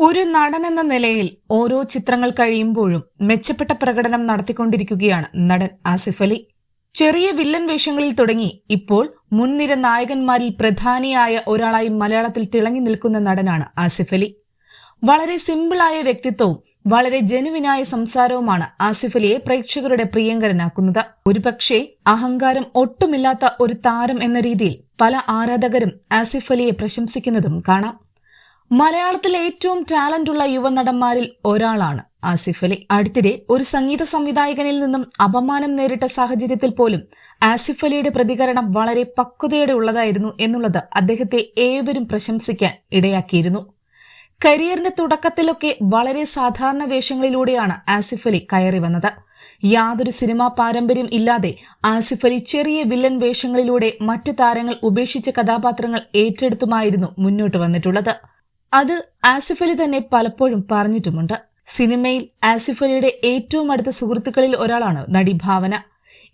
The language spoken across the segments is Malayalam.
ഒരു നടൻ എന്ന നിലയിൽ ഓരോ ചിത്രങ്ങൾ കഴിയുമ്പോഴും മെച്ചപ്പെട്ട പ്രകടനം നടത്തിക്കൊണ്ടിരിക്കുകയാണ് നടൻ ആസിഫ് അലി. ചെറിയ വില്ലൻ വേഷങ്ങളിൽ തുടങ്ങി ഇപ്പോൾ മുൻനിര നായകന്മാരിൽ പ്രധാനിയായ ഒരാളായി മലയാളത്തിൽ തിളങ്ങി നിൽക്കുന്ന നടനാണ് ആസിഫ് അലി. വളരെ സിമ്പിളായ വ്യക്തിത്വവും വളരെ ജനുവിനായ സംസാരവുമാണ് ആസിഫ് അലിയെ പ്രേക്ഷകരുടെ പ്രിയങ്കരനാക്കുന്നത്. ഒരുപക്ഷെ അഹങ്കാരം ഒട്ടുമില്ലാത്ത ഒരു താരം എന്ന രീതിയിൽ പല ആരാധകരും ആസിഫ് അലിയെ പ്രശംസിക്കുന്നതും കാണാം. മലയാളത്തിലെ ഏറ്റവും ടാലന്റ് ഉള്ള യുവനടന്മാരിൽ ഒരാളാണ് ആസിഫ് അലി. അടുത്തിടെ ഒരു സംഗീത സംവിധായകനിൽ നിന്നും അപമാനം നേരിട്ട സാഹചര്യത്തിൽ പോലും ആസിഫ് അലിയുടെ പ്രതികരണം വളരെ പക്വതയോടെ ഉള്ളതായിരുന്നു എന്നുള്ളത് അദ്ദേഹത്തെ ഏവരും പ്രശംസിക്കാൻ ഇടയാക്കിയിരുന്നു. കരിയറിന്റെ തുടക്കത്തിലൊക്കെ വളരെ സാധാരണ വേഷങ്ങളിലൂടെയാണ് ആസിഫ് അലി കയറി വന്നത്. യാതൊരു സിനിമാ പാരമ്പര്യം ഇല്ലാതെ ആസിഫ് അലി ചെറിയ വില്ലൻ വേഷങ്ങളിലൂടെ മറ്റ് താരങ്ങൾ ഉപേക്ഷിച്ച കഥാപാത്രങ്ങൾ ഏറ്റെടുത്തുമായിരുന്നു മുന്നോട്ട് വന്നിട്ടുള്ളത്. അത് ആസിഫ് അലി തന്നെ പലപ്പോഴും പറഞ്ഞിട്ടുമുണ്ട്. സിനിമയിൽ ആസിഫ് അലിയുടെ ഏറ്റവും അടുത്ത സുഹൃത്തുക്കളിൽ ഒരാളാണ് നടി ഭാവന.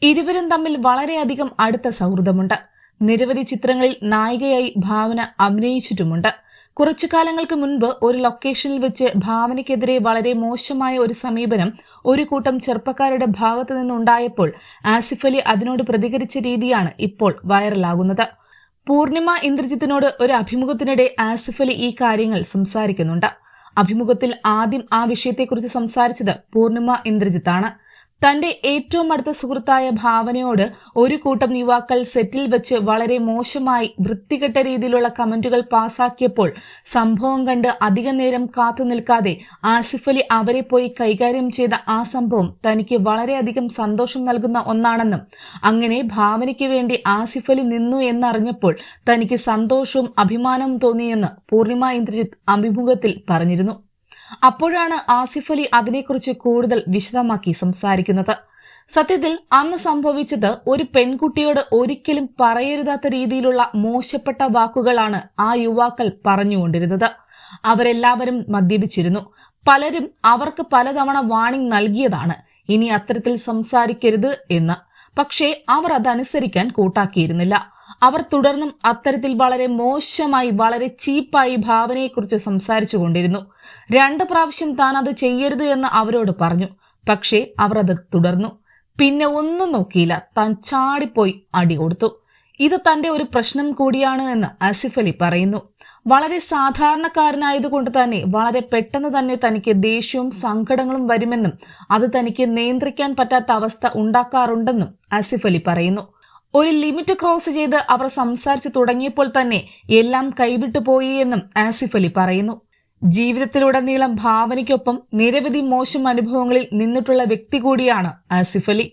ഇരുവരും തമ്മിൽ വളരെയധികം അടുത്ത സൗഹൃദമുണ്ട്. നിരവധി ചിത്രങ്ങളിൽ നായികയായി ഭാവന അഭിനയിച്ചിട്ടുമുണ്ട്. കുറച്ചു കാലങ്ങൾക്ക് മുൻപ് ഒരു ലൊക്കേഷനിൽ വെച്ച് ഭാവനയ്ക്കെതിരെ വളരെ മോശമായ ഒരു സമീപനം ഒരു കൂട്ടം ചെറുപ്പക്കാരുടെ ഭാഗത്തു നിന്നുണ്ടായപ്പോൾ ആസിഫ് അലി അതിനോട് പ്രതികരിച്ച രീതിയാണ് ഇപ്പോൾ വൈറലാകുന്നത്. പൂർണിമ ഇന്ദ്രജിത്തിനോട് ഒരു അഭിമുഖത്തിനിടെ ആസിഫ് അലി ഈ കാര്യങ്ങൾ സംസാരിക്കുന്നുണ്ട്. അഭിമുഖത്തിൽ ആദ്യം ആ വിഷയത്തെക്കുറിച്ച് സംസാരിച്ചത് പൂർണിമ ഇന്ദ്രജിത്താണ്. തന്റെ ഏറ്റവും അടുത്ത സുഹൃത്തായ ഭാവനയോട് ഒരു കൂട്ടം യുവാക്കൾ സെറ്റിൽ വെച്ച് വളരെ മോശമായി വൃത്തികെട്ട രീതിയിലുള്ള കമന്റുകൾ പാസാക്കിയപ്പോൾ സംഭവം കണ്ട് അധിക നേരം കാത്തു നിൽക്കാതെ ആസിഫ് അലി അവരെ പോയി കൈകാര്യം ചെയ്ത ആ സംഭവം തനിക്ക് വളരെയധികം സന്തോഷം നൽകുന്ന ഒന്നാണെന്നും അങ്ങനെ ഭാവനയ്ക്ക് വേണ്ടി ആസിഫ് അലി നിന്നു എന്നറിഞ്ഞപ്പോൾ തനിക്ക് സന്തോഷവും അഭിമാനവും തോന്നിയെന്ന് പൂർണിമ ഇന്ദ്രജിത്ത് അഭിമുഖത്തിൽ പറഞ്ഞിരുന്നു. അപ്പോഴാണ് ആസിഫ് അലി അതിനെക്കുറിച്ച് കൂടുതൽ വിശദമാക്കി സംസാരിക്കുന്നത്. സത്യത്തിൽ അന്ന് സംഭവിച്ചത് ഒരു പെൺകുട്ടിയോട് ഒരിക്കലും പറയരുതാത്ത രീതിയിലുള്ള മോശപ്പെട്ട വാക്കുകളാണ് ആ യുവാക്കൾ പറഞ്ഞുകൊണ്ടിരുന്നത്. അവരെല്ലാവരും മദ്യപിച്ചിരുന്നു. പലരും അവർക്ക് പലതവണ വാണിംഗ് നൽകിയതാണ്. ഇനി അത്തരത്തിൽ സംസാരിക്കരുത് എന്ന്. പക്ഷേ അവർ അതനുസരിക്കാൻ കൂട്ടാക്കിയിരുന്നില്ല. അവർ തുടർന്നും അത്തരത്തിൽ വളരെ മോശമായി വളരെ ചീപ്പായി ഭാവനയെക്കുറിച്ച് സംസാരിച്ചു കൊണ്ടിരുന്നു രണ്ട് പ്രാവശ്യം താൻ അത് ചെയ്യരുത് എന്ന് അവരോട് പറഞ്ഞു. പക്ഷേ അവർ അത് തുടർന്നു. പിന്നെ ഒന്നും നോക്കിയില്ല. താൻ ചാടിപ്പോയി അടി കൊടുത്തു. ഇത് തന്റെ ഒരു പ്രശ്നം കൂടിയാണ് എന്ന് ആസിഫ് അലി പറയുന്നു. വളരെ സാധാരണക്കാരനായതുകൊണ്ട് തന്നെ വളരെ പെട്ടെന്ന് തന്നെ തനിക്ക് ദേഷ്യവും സങ്കടങ്ങളും വരുമെന്നും അത് തനിക്ക് നിയന്ത്രിക്കാൻ പറ്റാത്ത അവസ്ഥ ഉണ്ടാക്കാറുണ്ടെന്നും ആസിഫ് അലി പറയുന്നു. ഒരു ലിമിറ്റ് ക്രോസ് ചെയ്ത് അവർ സംസാരിച്ചു തുടങ്ങിയപ്പോൾ തന്നെ എല്ലാം കൈവിട്ടു പോയി എന്നും ആസിഫ് അലി പറയുന്നു. ജീവിതത്തിലുടനീളം ഭാവനയ്ക്കൊപ്പം നിരവധി മോശം അനുഭവങ്ങളിൽ നിന്നിട്ടുള്ള വ്യക്തി കൂടിയാണ് ആസിഫ് അലി.